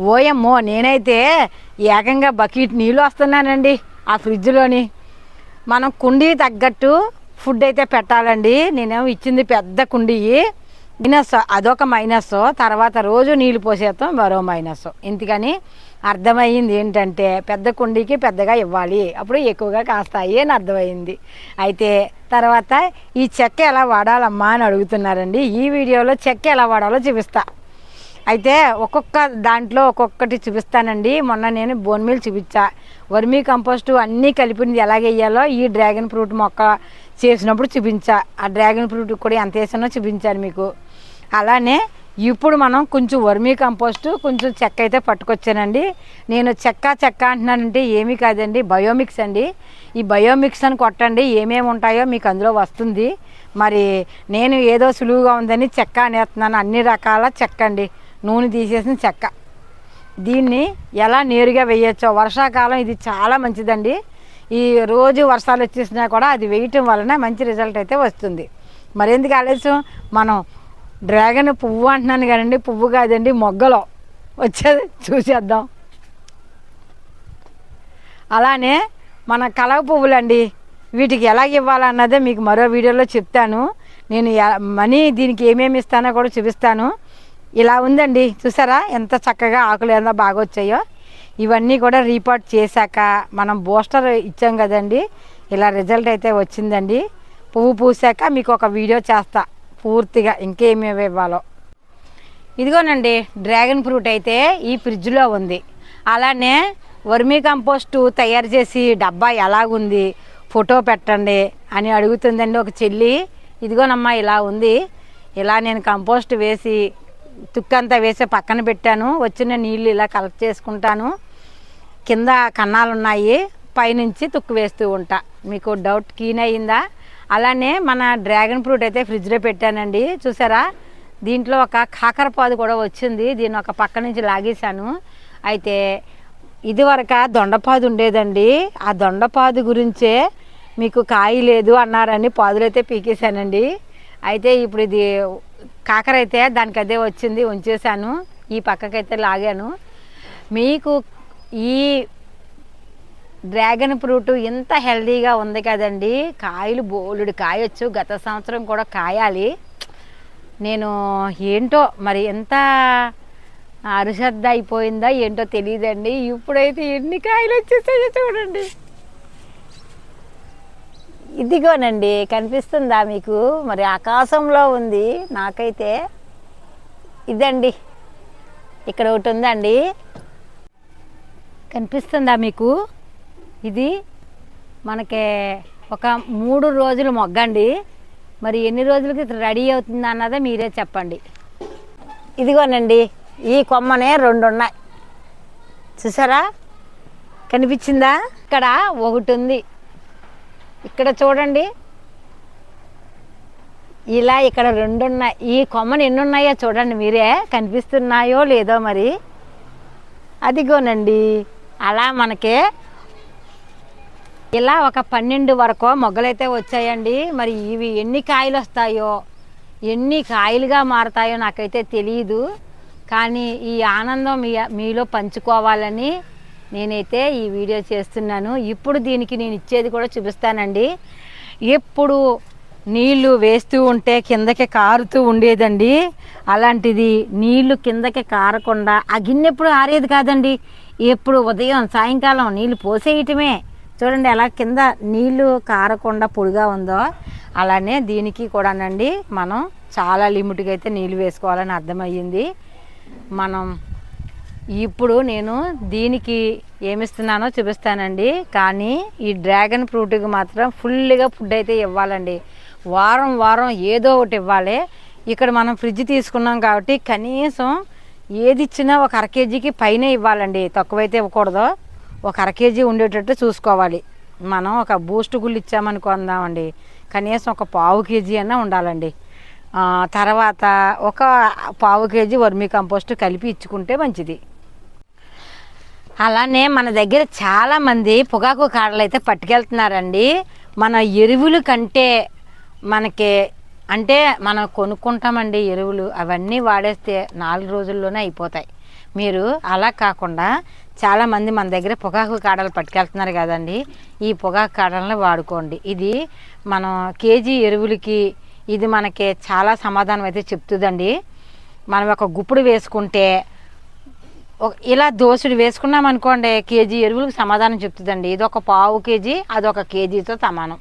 ఓయమ్మో నేనైతే ఏకంగా బకెట్ నీళ్ళు వస్తున్నానండి ఆ ఫ్రిడ్జ్లోని. మనం కుండీ తగ్గట్టు ఫుడ్ అయితే పెట్టాలండి. నేనేమో ఇచ్చింది పెద్ద కుండీ. మైనస్ అదొక మైనస్. తర్వాత రోజు నీళ్ళు పోసేస్తాం మరో మైనస్. ఇందుకని అర్థమయ్యింది ఏంటంటే పెద్ద కుండీకి పెద్దగా ఇవ్వాలి. అప్పుడు ఎక్కువగా కాస్తాయి అని అర్థమైంది అయితే తర్వాత ఈ చెక్క ఎలా వాడాలమ్మా అని అడుగుతున్నారండి. ఈ వీడియోలో చెక్క ఎలా వాడాలో చూపిస్తా. అయితే ఒక్కొక్క దాంట్లో ఒక్కొక్కటి చూపిస్తానండి. మొన్న నేను బోన్ మీల్ చూపించా. వర్మీ కంపోస్ట్ అన్నీ కలిపినది ఎలాగ వేయాలో ఈ డ్రాగన్ ఫ్రూట్ మొక్క చేసినప్పుడు చూపించా. ఆ డ్రాగన్ ఫ్రూట్ కూడా ఎంత వేసానో చూపించాను మీకు. అలానే ఇప్పుడు మనం కొంచెం వర్మీ కంపోస్ట్ కొంచెం చెక్క అయితే పట్టుకొచ్చానండి. నేను చెక్క చెక్క అంటున్నానంటే ఏమీ కాదండి బయోమిక్స్ అండి. ఈ బయోమిక్స్ అని కొట్టండి ఏమేమి ఉంటాయో మీకు అందులో వస్తుంది. మరి నేను ఏదో సులువుగా ఉందని చెక్క అనేస్తున్నాను అన్ని రకాల చెక్క అండి నూనె తీసేసిన చెక్క. దీన్ని ఎలా నేరుగా వేయచ్చో వర్షాకాలం ఇది చాలా మంచిదండి. ఈ రోజు వర్షాలు వచ్చేసినా కూడా అది వేయటం వలన మంచి రిజల్ట్ అయితే వస్తుంది. మరెందుకు ఆలస్యం? మనం డ్రాగన్ పువ్వు అంటున్నాను కదండి పువ్వు కాదండి మొగ్గలో. వచ్చేది చూసేద్దాం. అలానే మన కలవ పువ్వులండి వీటికి ఎలా ఇవ్వాలన్నదే మీకు మరో వీడియోలో చెప్తాను. నేను మనీ దీనికి ఏమేమి ఇస్తానో కూడా చూపిస్తాను. ఇలా ఉందండి. చూసారా? ఎంత చక్కగా ఆకులు ఎంత బాగా వచ్చాయో. ఇవన్నీ కూడా రీపోర్ట్ చేశాక మనం బూస్టర్ ఇచ్చాం కదండి. ఇలా రిజల్ట్ అయితే వచ్చిందండి. పువ్వు పూసాక మీకు ఒక వీడియో చేస్తా. పూర్తిగా ఇంకేమేమి ఇవ్వాలో. ఇదిగోనండి డ్రాగన్ ఫ్రూట్ అయితే ఈ ఫ్రిడ్జ్లో ఉంది. అలానే వర్మీ కంపోస్టు తయారు చేసి డబ్బా ఎలాగుంది ఫోటో పెట్టండి అని అడుగుతుందండి ఒక చెల్లి. ఇదిగోనమ్మా ఇలా ఉంది. ఇలా నేను కంపోస్ట్ వేసి తుక్కంతా వేసి పక్కన పెట్టాను. వచ్చిన నీళ్ళు ఇలా కలెక్ట్ చేసుకుంటాను. కింద కన్నాలు ఉన్నాయి పైనుంచి తుక్కు వేస్తూ ఉంటా. మీకు డౌట్ క్లీన్ అయ్యిందా? అలానే మన డ్రాగన్ ఫ్రూట్ అయితే ఫ్రిడ్జ్లో పెట్టానండి. చూసారా? దీంట్లో ఒక కాకరపాదు కూడా వచ్చింది. దీన్ని ఒక పక్క నుంచి లాగేశాను. అయితే ఇదివరక దొండపాదు ఉండేదండి. ఆ దొండపాదు గురించే మీకు కాయ లేదు అన్నారని పాదులైతే పీకేశానండి. అయితే ఇప్పుడు ఇది కాకర అయితే దానికి అదే వచ్చింది ఉంచేసాను ఈ పక్కకైతే లాగాను. మీకు ఈ డ్రాగన్ ఫ్రూట్ ఇంత హెల్దీగా ఉంది కదండి. కాయలు బోలుడు కాయొచ్చు గత సంవత్సరం కూడా కాయాలి. నేను ఏంటో మరి ఎంత అరుశ్రద్ధ అయిపోయిందా ఏంటో తెలియదండి. ఇప్పుడైతే ఎన్ని కాయలు వచ్చేసాయో చూడండి. ఇదిగోనండి కనిపిస్తుందా మీకు? మరి ఆకాశంలో ఉంది నాకైతే. ఇదండి ఇక్కడ ఒకటి ఉందండి. కనిపిస్తుందా మీకు? ఇది మనకి ఒక మూడు రోజులు మొగ్గండి. మరి ఎన్ని రోజులకి రెడీ అవుతుంది అన్నదే మీరే చెప్పండి. ఇదిగోనండి ఈ కొమ్మనే రెండు ఉన్నాయి చూసారా? కనిపించిందా? ఇక్కడ ఒకటి ఉంది. ఇక్కడ చూడండి. ఇలా ఇక్కడ రెండు ఉన్నాయి ఈ కొమ్మలు ఎన్నున్నాయో చూడండి మీరే కనిపిస్తున్నాయో లేదో మరి. అదిగోనండి. అలా మనకి ఇలా ఒక పన్నెండు వరకు మొగ్గలైతే వచ్చాయండి. మరి ఇవి ఎన్ని కాయలు వస్తాయో ఎన్ని కాయలుగా మారతాయో నాకైతే తెలియదు కానీ ఈ ఆనందం మీ మీలో పంచుకోవాలని నేనైతే ఈ వీడియో చేస్తున్నాను. ఇప్పుడు దీనికి నేను ఇచ్చేది కూడా చూపిస్తానండి. ఎప్పుడు నీళ్ళు వేస్తూ ఉంటే కిందకి కారుతూ ఉండేదండి. అలాంటిది నీళ్ళు కిందకి కారకుండా ఆ గిన్నె ఎప్పుడు ఆరేది కాదండి. ఎప్పుడు ఉదయం సాయంకాలం నీళ్ళు పోసేయటమే. చూడండి ఎలా కింద నీళ్ళు కారకుండా పొడిగా ఉందో అలానే దీనికి కూడానండి మనం చాలా లిమిట్గా అయితే నీళ్ళు వేసుకోవాలని అర్థమయ్యింది. మనం ఇప్పుడు నేను దీనికి ఏమిస్తున్నానో చూపిస్తానండి. కానీ ఈ డ్రాగన్ ఫ్రూట్కి మాత్రం ఫుల్గా ఫుడ్ అయితే ఇవ్వాలండి. వారం వారం ఏదో ఒకటి ఇవ్వాలి. ఇక్కడ మనం ఫ్రిడ్జ్ తీసుకున్నాం కాబట్టి కనీసం ఏది ఇచ్చినా ఒక అర కేజీకి పైనే ఇవ్వాలండి. తక్కువైతే ఇవ్వకూడదు. ఒక అర కేజీ ఉండేటట్టు చూసుకోవాలి. మనం ఒక బూస్ట్ గుళ్ళు ఇచ్చామనుకుందామండి. కనీసం ఒక పావు కేజీ అయినా ఉండాలండి. తర్వాత ఒక పావు కేజీ వర్మీ కంపోస్ట్ కలిపి ఇచ్చుకుంటే మంచిది. అలానే మన దగ్గర చాలా మంది పొగాకు కాడలు అయితే పట్టుకెళ్తున్నారండి. మన ఎరువులు కంటే మనకి అంటే మనం కొనుక్కుంటామండి ఎరువులు అవన్నీ వాడేస్తే నాలుగు రోజుల్లోనే అయిపోతాయి. మీరు అలా కాకుండా చాలామంది మన దగ్గర పొగాకు కాడలు పట్టుకెళ్తున్నారు కదండి. ఈ పొగాకు కాడలను వాడుకోండి. ఇది మనం కేజీ ఎరువులకి ఇది మనకి చాలా సమాధానం అయితే చెప్తుందండి. మనం ఒక గుప్పుడు వేసుకుంటే ఇలా దోసుడు వేసుకున్నాం అనుకోండి కేజీ ఎరువులకు సమాధానం చెప్తుందండి. ఇది ఒక పావు కేజీ అదొక కేజీతో సమానం.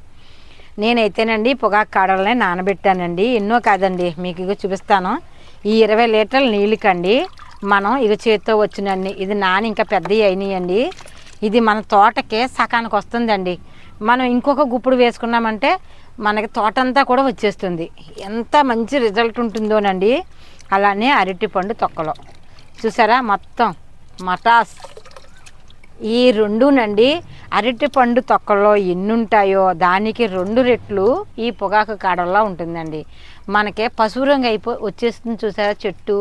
నేనైతేనండి పొగాకు కాడలనే నానబెట్టానండి. ఎన్నో కాదండి మీకు ఇక చూపిస్తాను. ఈ ఇరవై లీటర్ల నీళ్ళకండి మనం ఇక చేతితో వచ్చినండి. ఇది నాని ఇంకా పెద్దవి అయినాయండి. ఇది మన తోటకే సకానికి వస్తుందండి. మనం ఇంకొక గుప్పుడు వేసుకున్నామంటే మనకి తోట అంతా కూడా వచ్చేస్తుంది. ఎంత మంచి రిజల్ట్ ఉంటుందోనండి. అలానే అరటిపండు తొక్కలో. చూసారా మొత్తం? మటాస్. ఈ రెండునండి అరటి పండు తొక్కల్లో ఎన్నుంటాయో దానికి రెండు రెట్లు ఈ పొగాకు కాడల్లో ఉంటుందండి. మనకే పశువు రంగు అయిపో వచ్చేస్తుంది చూసారా చెట్టు.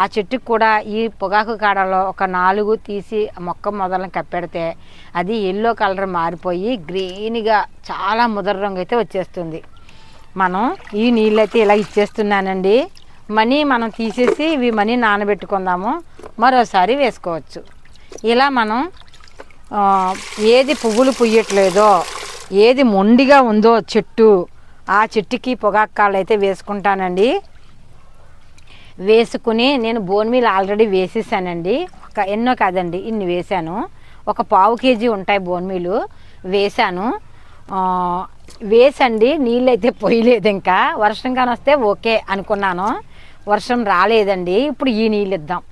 ఆ చెట్టుకు కూడా ఈ పొగాకు కాడలో ఒక నాలుగు తీసి మొక్క మొదలను కప్పెడితే అది ఎల్లో కలర్ మారిపోయి గ్రీన్గా చాలా ముదర రంగు అయితే వచ్చేస్తుంది. మనం ఈ నీళ్ళు అయితే ఇలా ఇచ్చేస్తున్నానండి. మనీ మనం తీసేసి ఇవి మనీ నానబెట్టుకుందాము మరోసారి వేసుకోవచ్చు. ఇలా మనం ఏది పువ్వులు పుయ్యట్లేదో ఏది మొండిగా ఉందో చెట్టు ఆ చెట్టుకి పొగాకాళ్ళు అయితే వేసుకుంటానండి. వేసుకుని నేను బోన్ మీల్ ఆల్రెడీ వేసేసానండి. ఒక ఎన్నో కాదండి ఇన్ని వేసాను ఒక పావు కేజీ ఉంటాయి బోన్ మీలు వేసాను వేసండి నీళ్ళు అయితే పోయలేదు ఇంకా. వర్షం కానీ వస్తే ఓకే అనుకున్నాను. వర్షం రాలేదండి. ఇప్పుడు ఈ నీళ్ళు ఇద్దాం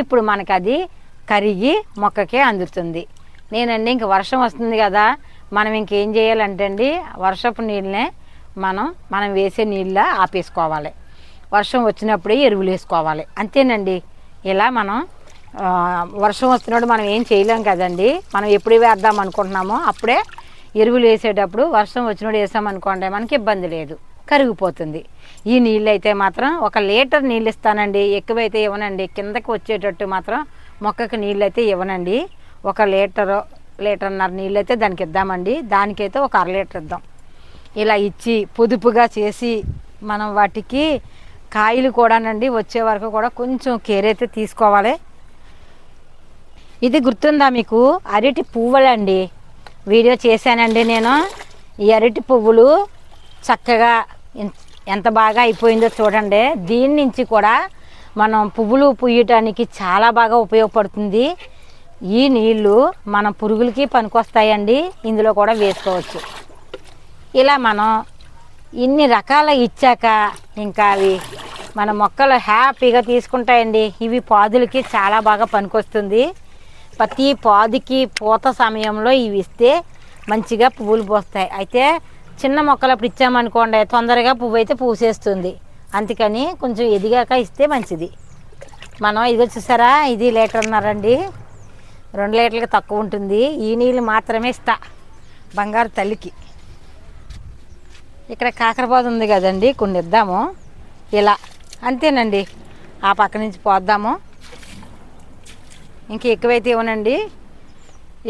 ఇప్పుడు మనకు అది కరిగి మొక్కకే అందుతుంది. నేనండి ఇంక వర్షం వస్తుంది కదా మనం ఇంకేం చేయాలంటే అండి వర్షపు నీళ్ళనే మనం మనం వేసే నీళ్ళ ఆపేసుకోవాలి. వర్షం వచ్చినప్పుడే ఎరువులు వేసుకోవాలి. అంతేనండి. ఇలా మనం వర్షం వస్తున్నప్పుడు మనం ఏం చేయలేం కదండి. మనం ఎప్పుడు వేద్దాం అనుకుంటున్నామో అప్పుడే ఎరువులు వేసేటప్పుడు వర్షం వచ్చినప్పుడు వేసామనుకోండి మనకి ఇబ్బంది లేదు. కరిగిపోతుంది. ఈ నీళ్ళు అయితే మాత్రం ఒక లీటర్ నీళ్ళు ఇస్తానండి ఎక్కువైతే ఇవ్వనండి. కిందకి వచ్చేటట్టు మాత్రం మొక్కకి నీళ్ళు అయితే ఇవ్వనండి. ఒక లీటరు లీటర్న్నర నీళ్ళు అయితే దానికి ఇద్దామండి. దానికైతే ఒక అర లీటర్ ఇద్దాం. ఇలా ఇచ్చి పొదుపుగా చేసి మనం వాటికి కాయలు కూడానండి వచ్చే వరకు కూడా కొంచెం కేర్ అయితే తీసుకోవాలి. ఇది గుర్తుందా మీకు? అరటి పువ్వులండి. వీడియో చేశానండి నేను. ఈ అరటి పువ్వులు చక్కగా ఎంత బాగా అయిపోయిందో చూడండి. దీని నుంచి కూడా మనం పువ్వులు పుయ్యటానికి చాలా బాగా ఉపయోగపడుతుంది. ఈ నీళ్ళు మన పురుగులకి పనికొస్తాయండి. ఇందులో కూడా వేసుకోవచ్చు. ఇలా మనం ఇన్ని రకాల ఇచ్చాక ఇంకా అవి మన మొక్కలు హ్యాపీగా తీసుకుంటాయండి. ఇవి పాదులకి చాలా బాగా పనికొస్తుంది. ప్రతి పాదుకి పూత సమయంలో ఇవి ఇస్తే మంచిగా పువ్వులు పోస్తాయి. అయితే చిన్న మొక్కలు అప్పుడు ఇచ్చామనుకోండి తొందరగా పువ్వు అయితే పూసేస్తుంది. అందుకని కొంచెం ఎదిగాక ఇస్తే మంచిది. మనం ఇదిగో చూసారా ఇది లీటర్న్నరండి రెండు లీటర్లకి తక్కువ ఉంటుంది. ఈ నీళ్ళు మాత్రమే ఇస్తా బంగారు తల్లికి. ఇక్కడ కాకరపాదు ఉంది కదండి కొన్ని ఇద్దాము ఇలా అంతేనండి. ఆ పక్క నుంచి పోద్దాము. ఇంక ఎక్కువైతే ఇవ్వనండి.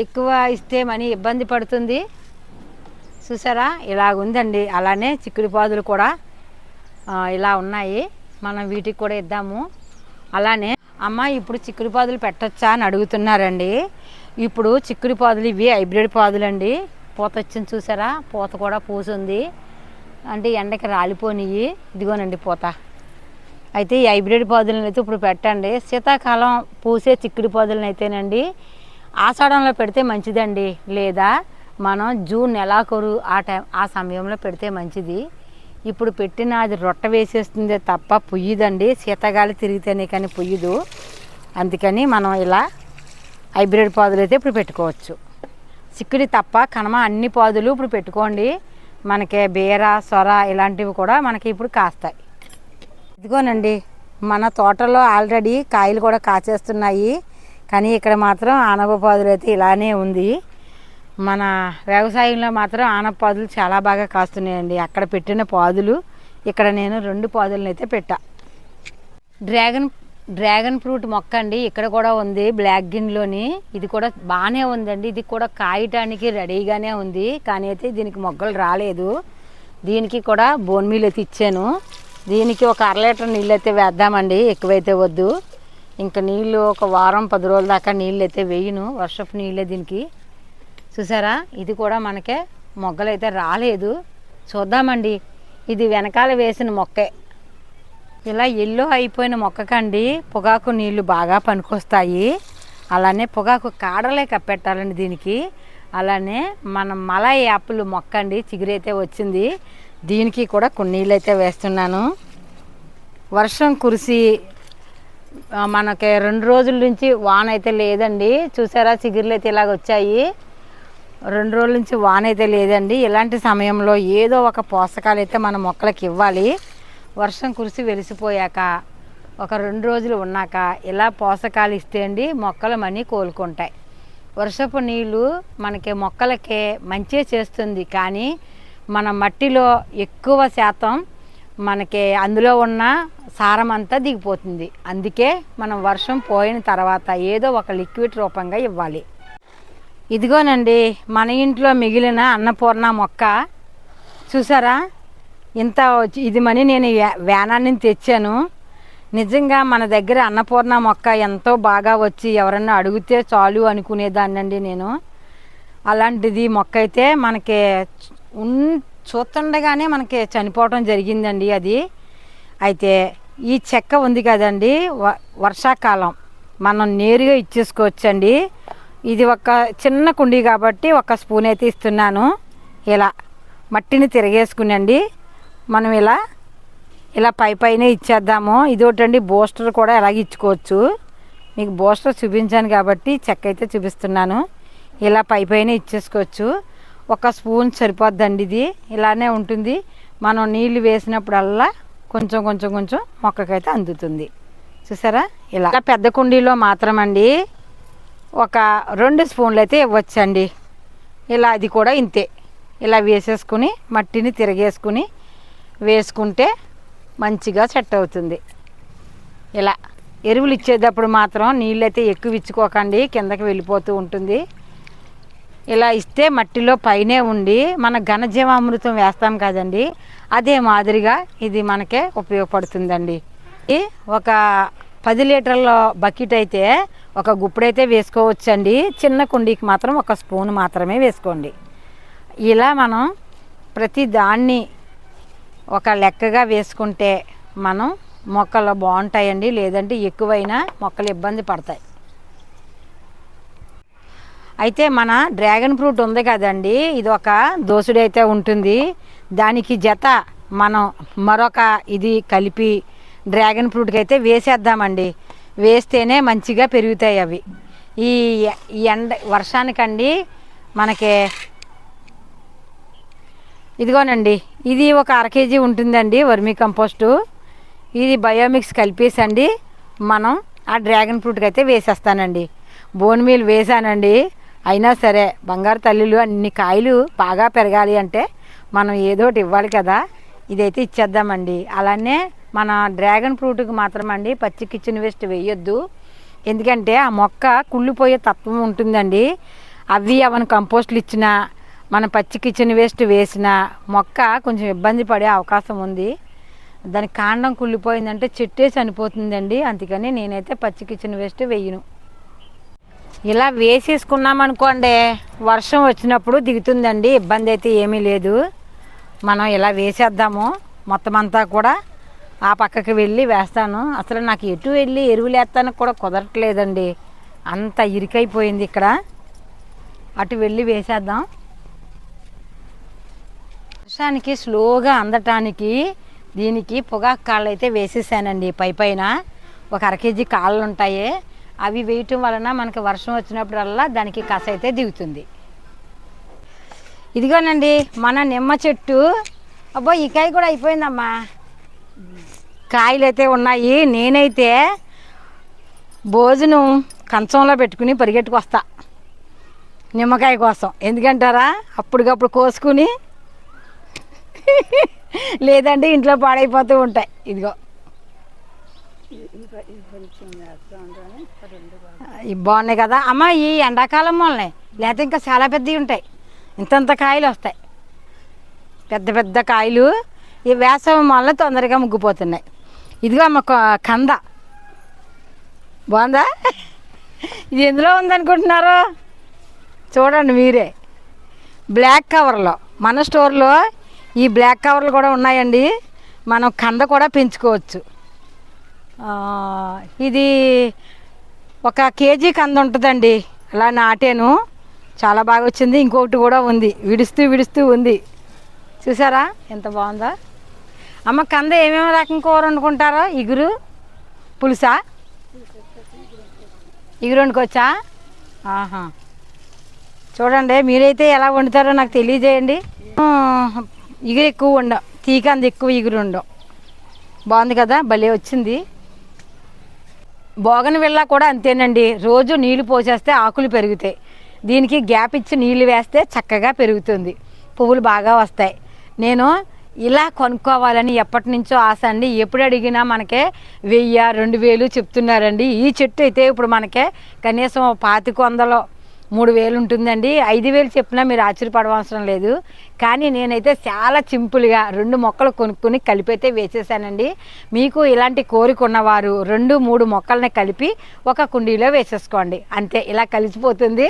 ఎక్కువ ఇస్తే మనీ ఇబ్బంది పడుతుంది. చూసారా? ఇలాగుందండి. అలానే చిక్కుడు పాదులు కూడా ఇలా ఉన్నాయి. మనం వీటికి కూడా ఇద్దాము. అలానే అమ్మ ఇప్పుడు చిక్కుడు పాదులు పెట్టొచ్చా అని అడుగుతున్నారండి. ఇప్పుడు చిక్కుడు పాదులు ఇవి హైబ్రిడ్ పాదులండి. పూత వచ్చింది చూసారా? పూత కూడా పూసుంది. అంటే ఎండకి రాలిపోనివి ఇదిగోనండి పూత. అయితే ఈ హైబ్రిడ్ పాదులను అయితే ఇప్పుడు పెట్టండి. శీతాకాలం పూసే చిక్కుడు పాదులను అయితేనండి. ఆషాఢంలో పెడితే మంచిదండి. లేదా మనం జూన్ నెలాఖరు ఆ టైం ఆ సమయంలో పెడితే మంచిది. ఇప్పుడు పెట్టిన అది రొట్ట వేసేస్తుంది తప్ప పుయ్యదండి. శీతగాలి తిరిగితేనే కానీ పుయ్యదు. అందుకని మనం ఇలా హైబ్రిడ్ పాదులు అయితే ఇప్పుడు పెట్టుకోవచ్చు. చిక్కుడి తప్ప కనమ అన్ని పాదులు ఇప్పుడు పెట్టుకోండి. మనకి బీర సొర ఇలాంటివి కూడా మనకి ఇప్పుడు కాస్తాయి. ఇదిగోనండి మన తోటలో ఆల్రెడీ కాయలు కూడా కాచేస్తున్నాయి. కానీ ఇక్కడ మాత్రం ఆనప పాదులు అయితే ఇలానే ఉంది. మన వ్యవసాయంలో మాత్రం ఆనపాదులు చాలా బాగా కాస్తున్నాయండి. అక్కడ పెట్టిన పాదులు ఇక్కడ నేను రెండు పాదులను అయితే పెట్టా. డ్రాగన్ డ్రాగన్ ఫ్రూట్ మొక్క అండి ఇక్కడ కూడా ఉంది బ్లాక్ గిన్లోని. ఇది కూడా బాగానే ఉందండి. ఇది కూడా కాయటానికి రెడీగానే ఉంది కానీ అయితే దీనికి మొగ్గలు రాలేదు. దీనికి కూడా బోన్ మీల్ అయితే ఇచ్చాను. దీనికి ఒక అర లీటర్ నీళ్ళు అయితే వేద్దామండి ఎక్కువైతే వద్దు. ఇంకా నీళ్ళు ఒక వారం పది రోజుల దాకా నీళ్ళు అయితే వేయను వర్షపు నీళ్ళే దీనికి. చూసారా? ఇది కూడా మనకే మొగ్గలు అయితే రాలేదు. చూద్దామండి. ఇది వెనకాల వేసిన మొక్కే. ఇలా ఎల్లో అయిపోయిన మొక్కకండి. పొగాకు నీళ్ళు బాగా పనికొస్తాయి. అలానే పొగాకు కాడలే కప్పెట్టాలండి దీనికి. అలానే మన మలై యాపిల్ మొక్క అండి చిగురైతే వచ్చింది. దీనికి కూడా కొన్ని నీళ్ళు అయితే వేస్తున్నాను. వర్షం కురిసి మనకి రెండు రోజుల నుంచి వాన అయితే లేదండి. చూసారా? చిగురులు అయితే ఇలాగ వచ్చాయి. రెండు రోజుల నుంచి వాన అయితే లేదండి. ఇలాంటి సమయంలో ఏదో ఒక పోషకాలు అయితే మన మొక్కలకి ఇవ్వాలి. వర్షం కురిసి వెలిసిపోయాక ఒక రెండు రోజులు ఉన్నాక ఇలా పోషకాలు ఇస్తే అండి మొక్కలు మనీ కోలుకుంటాయి. వర్షపు నీళ్ళు మనకి మొక్కలకే మంచి చేస్తుంది. కానీ మన మట్టిలో ఎక్కువ శాతం మనకి అందులో ఉన్న సారం అంతా దిగిపోతుంది. అందుకే మనం వర్షం పోయిన తర్వాత ఏదో ఒక లిక్విడ్ రూపంగా ఇవ్వాలి. ఇదిగోనండి మన ఇంట్లో మిగిలిన అన్నపూర్ణ మొక్క. చూసారా? ఇంత వచ్చి- ఇది మని నేను వే- వేనాన్ని తెచ్చాను. నిజంగా మన దగ్గర అన్నపూర్ణ మొక్క ఎంతో బాగా వచ్చి ఎవరన్నా అడిగితే చాలు అనుకునేదాన్నండి నేను. అలాంటిది మొక్క అయితే మనకి ఉన్ చూస్తుండగానే మనకి చనిపోవటం జరిగిందండి అది. అయితే ఈ చెక్క ఉంది కదండి వ- వర్షాకాలం. మనం నేరుగా ఇచ్చేసుకోవచ్చండి. ఇది ఒక చిన్న కుండీ కాబట్టి ఒక స్పూన్ అయితే ఇస్తున్నాను ఇలా మట్టిని తిరగేసుకునండి. మనం ఇలా ఇలా పై పైన ఇచ్చేద్దాము. ఇదోటండి బూస్టర్ కూడా ఎలాగ ఇచ్చుకోవచ్చు. మీకు బూస్టర్ చూపించాను కాబట్టి చెక్క అయితే చూపిస్తున్నాను. ఇలా పై పైన ఇచ్చేసుకోవచ్చు. ఒక స్పూన్ సరిపోద్దండి ఇది. ఇలానే ఉంటుంది. మనం నీళ్ళు వేసినప్పుడల్లా కొంచెం కొంచెం కొంచెం మొక్కకైతే అందుతుంది. చూసారా? ఇలా ఇలా. పెద్ద కుండీలో మాత్రమండి. ఒక రెండు స్పూన్లు అయితే ఇవ్వచ్చండి. ఇలా అది కూడా ఇంతే. ఇలా వేసేసుకుని మట్టిని తిరగేసుకుని వేసుకుంటే మంచిగా సెట్ అవుతుంది. ఇలా ఎరువులు ఇచ్చేటప్పుడు మాత్రం నీళ్ళు అయితే ఎక్కువ ఇచ్చుకోకండి కిందకి వెళ్ళిపోతూ ఉంటుంది. ఇలా ఇస్తే మట్టిలో పైనే ఉండి మన ఘనజీవామృతం వేస్తాం కదండి అదే మాదిరిగా ఇది మనకే ఉపయోగపడుతుందండి. ఈ ఒక పది లీటర్ల బకెట్ అయితే ఒక గుప్పుడైతే వేసుకోవచ్చండి. చిన్న కుండీకి మాత్రం ఒక స్పూన్ మాత్రమే వేసుకోండి. ఇలా మనం ప్రతి దాన్ని ఒక లెక్కగా వేసుకుంటే మనం మొక్కలు బాగుంటాయండి. లేదంటే ఎక్కువైనా మొక్కలు ఇబ్బంది పడతాయి. అయితే మన డ్రాగన్ ఫ్రూట్ ఉంది కదండి. ఇది ఒక దోసుడైతే అయితే ఉంటుంది. దానికి జత మనం మరొక ఇది కలిపి డ్రాగన్ ఫ్రూట్కి అయితే వేసేద్దామండి. వేస్తేనే మంచిగా పెరుగుతాయి అవి. ఈ ఎండ వర్షానికండి మనకి ఇదిగోనండి ఇది ఒక అర కేజీ ఉంటుందండి వర్మీ కంపోస్టు. ఇది బయోమిక్స్ కలిపేసండి మనం ఆ డ్రాగన్ ఫ్రూట్కి అయితే వేసేస్తానండి. బోన్ మీల్ వేసానండి. అయినా సరే బంగారు తల్లులు అన్ని కాయలు బాగా పెరగాలి అంటే మనం ఏదో ఒకటి ఇవ్వాలి కదా. ఇదైతే ఇచ్చేద్దామండి. అలానే మన డ్రాగన్ ఫ్రూట్కి మాత్రం అండి పచ్చి కిచెన్ వేస్ట్ వేయొద్దు. ఎందుకంటే ఆ మొక్క కుళ్ళిపోయే తత్వం ఉంటుందండి. అవి అవన్న కంపోస్ట్లు ఇచ్చినా మన పచ్చి కిచెన్ వేస్ట్ వేసిన మొక్క కొంచెం ఇబ్బంది పడే అవకాశం ఉంది. దాని కాండం కుళ్ళిపోయిందంటే చెట్టే చనిపోతుందండి. అందుకని నేనైతే పచ్చి కిచెన్ వేస్ట్ వేయను. ఇలా వేసేసుకున్నామనుకోండి వర్షం వచ్చినప్పుడు దిగుతుందండి ఇబ్బంది అయితే ఏమీ లేదు. మనం ఇలా వేసేద్దాము. మొత్తం అంతా కూడా ఆ పక్కకి వెళ్ళి వేస్తాను. అసలు నాకు ఎటు వెళ్ళి ఎరువులు వేస్తానికి కూడా కుదరట్లేదండి. అంత ఇరుకైపోయింది ఇక్కడ. అటు వెళ్ళి వేసేద్దాం. వర్షానికి స్లోగా అందటానికి దీనికి పొగాకు కాళ్ళు అయితే వేసేసానండి పై పైన. ఒక అర కేజీ కాళ్ళు ఉంటాయి అవి వేయటం వలన మనకి వర్షం వచ్చినప్పుడల్లా దానికి కస అయితే దిగుతుంది. ఇదిగోనండి మన నిమ్మ చెట్టు. అబ్బో ఈ కాయ కూడా అయిపోయిందమ్మా. కాయలు అయితే ఉన్నాయి. నేనైతే భోజనం కంచంలో పెట్టుకుని పరిగెట్టుకొస్తా. నిమ్మకాయ కోసం. ఎందుకంటారా? అప్పటికప్పుడు కోసుకుని లేదంటే ఇంట్లో పాడైపోతూ ఉంటాయి. ఇదిగో. ఇవి బాగున్నాయి కదా. అమ్మ ఈ ఎండాకాలం వల్లనే లేకపోతే ఇంకా చాలా పెద్దవి ఉంటాయి. ఇంతంత కాయలు వస్తాయి. పెద్ద పెద్ద కాయలు ఈ వేసవి వల్ల తొందరగా ముగ్గిపోతున్నాయి. ఇదిగో అమ్మ కంద. బాగుందా? ఇది ఎందులో ఉందనుకుంటున్నారు? చూడండి మీరే. బ్లాక్ కవర్లో. మన స్టోర్లో ఈ బ్లాక్ కవర్లు కూడా ఉన్నాయండి. మనం కంద కూడా పెంచుకోవచ్చు. ఇది ఒక కేజీ కంద ఉంటుందండి. అలా నాటాను. చాలా బాగా వచ్చింది. ఇంకొకటి కూడా ఉంది. విడుస్తూ విడుస్తూ ఉంది. చూసారా? ఎంత బాగుందా? అమ్మ కంద ఏమేమి రకం కూర వండుకుంటారో? ఇగురు పులుసా? ఇగురు వండుకోవచ్చా? ఆహా. చూడండి మీరైతే ఎలా వండుతారో నాకు తెలియజేయండి. ఇగురు ఎక్కువ వండం తీకంద ఎక్కువ ఇగురు వండం. బాగుంది కదా? భలే వచ్చింది. బోగన్ వెళ్ళా కూడా అంతేనండి. రోజు నీళ్ళు పోసేస్తే ఆకులు పెరుగుతాయి. దీనికి గ్యాప్ ఇచ్చి నీళ్ళు వేస్తే చక్కగా పెరుగుతుంది. పువ్వులు బాగా వస్తాయి. నేను ఇలా కొనుక్కోవాలని ఎప్పటి నుంచో ఆశ అండి. ఎప్పుడు అడిగినా మనకే వెయ్యి రెండు వేలు చెప్తున్నారండి. ఈ చెట్టు అయితే ఇప్పుడు మనకే కనీసం పాతిక వందలో మూడు వేలు ఉంటుందండి. ఐదు వేలు చెప్పినా మీరు ఆశ్చర్యపడవసరం లేదు. కానీ నేనైతే చాలా సింపుల్గా రెండు మొక్కలు కొనుక్కొని కలిపైతే వేసేసానండి. మీకు ఇలాంటి కోరిక ఉన్నవారు రెండు మూడు మొక్కల్ని కలిపి ఒక కుండీలో వేసేసుకోండి. అంతే ఇలా కలిసిపోతుంది.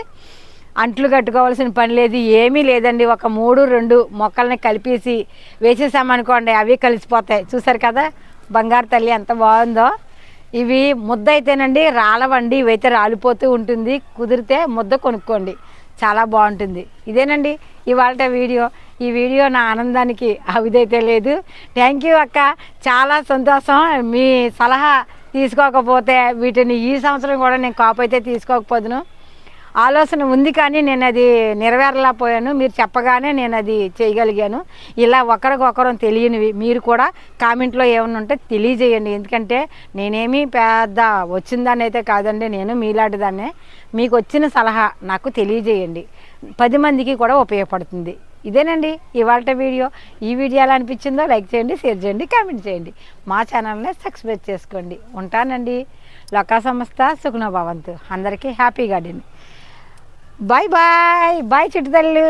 అంట్లు కట్టుకోవాల్సిన పని లేదు ఏమీ లేదండి. ఒక మూడు రెండు మొక్కల్ని కలిపేసి వేసేసామనుకోండి అవి కలిసిపోతాయి. చూసారు కదా? బంగారు తల్లి ఎంత బాగుందో. ఇవి ముద్ద అయితేనండి రాలవండి ఇవైతే రాలిపోతూ ఉంటుంది. కుదిరితే ముద్ద కొనుక్కోండి. చాలా బాగుంటుంది. ఇదేనండి ఇవాళ వీడియో. ఈ వీడియో నా ఆనందానికి అవిదైతే లేదు. థ్యాంక్ యూ అక్క. చాలా సంతోషం. మీ సలహా తీసుకోకపోతే వీటిని ఈ సంవత్సరం కూడా నేను కాపు అయితే తీసుకోకపోదును. ఆలోచన ఉంది కానీ నేను అది నెరవేరలేకపోయాను. మీరు చెప్పగానే నేను అది చేయగలిగాను. ఇలా ఒకరికొకరం తెలియనివి. మీరు కూడా కామెంట్లో ఏమైనా ఉంటే తెలియజేయండి. ఎందుకంటే నేనేమి పెద్ద వచ్చిందాన్ని అయితే కాదండి. నేను మీలాంటి దాన్నే. మీకు వచ్చిన సలహా నాకు తెలియజేయండి. పది మందికి కూడా ఉపయోగపడుతుంది. ఇదేనండి ఇవాళ వీడియో. ఈ వీడియో ఎలా అనిపించిందో లైక్ చేయండి షేర్ చేయండి కామెంట్ చేయండి. మా ఛానల్ని సబ్స్క్రైబ్ చేసుకోండి. ఉంటానండి. లోకా సంస్థ సుగుణ భవంతు అందరికీ happy garden. Bye bye bye చిట్టుతల్లు.